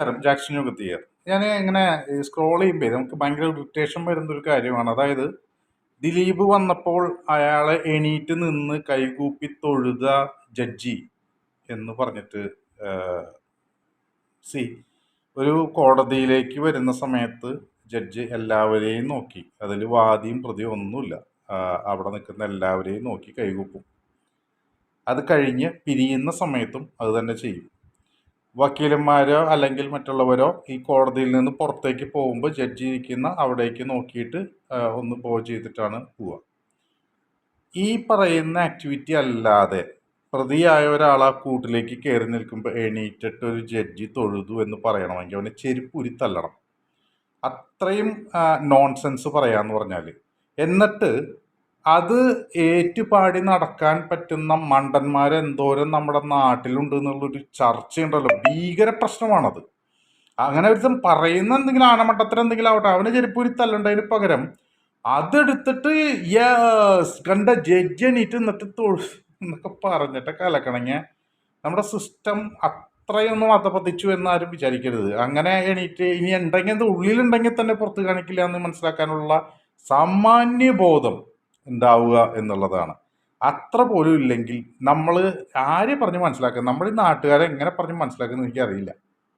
Jackson യോഗത്തിയർ ഞാൻ ഇങ്ങനെ scroll ചെയ്യുമ്പോൾ നമുക്ക് ഭയങ്കര ഇറിറ്റേഷൻ വരുന്ന ഒരു കാര്യമാണ്. അതായത് ദിലീപ് വന്നപ്പോൾ അയാളെ എണീറ്റ് നിന്ന് കൈകൂപ്പി തൊഴുത ജഡ്ജി എന്ന് പറഞ്ഞിട്ട് സി ഒരു കോടതിയിലേക്ക് വരുന്ന സമയത്ത് ജഡ്ജ് എല്ലാവരെയും നോക്കി. അതിൽ വാദിയും പ്രതിയും ഒന്നുമില്ല. അവിടെ നിൽക്കുന്ന എല്ലാവരെയും നോക്കി കൈകൂപ്പും. അത് കഴിഞ്ഞ് പിരിയുന്ന സമയത്തും അത് തന്നെ ചെയ്യും. വക്കീലന്മാരോ അല്ലെങ്കിൽ മറ്റുള്ളവരോ ഈ കോടതിയിൽ നിന്ന് പുറത്തേക്ക് പോകുമ്പോൾ ജഡ്ജി ഇരിക്കുന്ന അവിടേക്ക് നോക്കിയിട്ട് ഒന്ന് പോ ചെയ്തിട്ടാണ് പോവുക. ഈ പറയുന്ന ആക്ടിവിറ്റി അല്ലാതെ പ്രതിയായ ഒരാൾ ആ കൂട്ടിലേക്ക് കയറി നിൽക്കുമ്പോൾ എണീറ്റിട്ട് ഒരു ജഡ്ജി തൊഴുതു എന്ന് പറയണമെങ്കിൽ അവനെ ചെരുപ്പ് ഉരുത്തല്ലണം അത്രയും നോൺസെൻസ് പറയാന്ന് പറഞ്ഞാൽ എന്നിട്ട് അത് ഏറ്റുപാടി നടക്കാൻ പറ്റുന്ന മണ്ടന്മാർ എന്തോരം നമ്മുടെ നാട്ടിലുണ്ട് എന്നുള്ളൊരു ചർച്ചയുണ്ടല്ലോ. ഭീകര പ്രശ്നമാണത്. അങ്ങനെ ഒരു പറയുന്ന എന്തെങ്കിലും ആനമട്ടത്തിന് എന്തെങ്കിലും ആവട്ടെ അവന് ചെരുപ്പൂരി തല്ലുണ്ടതിന് പകരം അതെടുത്തിട്ട് കണ്ട ജഡ്ജ് എണീറ്റ് എന്നിട്ട് തൊഴു എന്നൊക്കെ പറഞ്ഞിട്ട് കലക്കണങ്ങ. നമ്മുടെ സിസ്റ്റം അത്രയൊന്നും അധപതിച്ചു എന്നാരും വിചാരിക്കരുത്. അങ്ങനെ എണീറ്റ് ഇനി ഉണ്ടെങ്കിൽ ഉള്ളിലുണ്ടെങ്കിൽ തന്നെ പുറത്ത് കാണിക്കില്ല എന്ന് മനസ്സിലാക്കാനുള്ള സാമാന്യ ബോധം ഉണ്ടാവുക എന്നുള്ളതാണ്. അത്ര പോലും ഇല്ലെങ്കിൽ നമ്മൾ ആരെ പറഞ്ഞ് മനസ്സിലാക്കുക? നമ്മൾ ഈ നാട്ടുകാരെ എങ്ങനെ പറഞ്ഞ് മനസ്സിലാക്കുന്നത് എനിക്കറിയില്ല.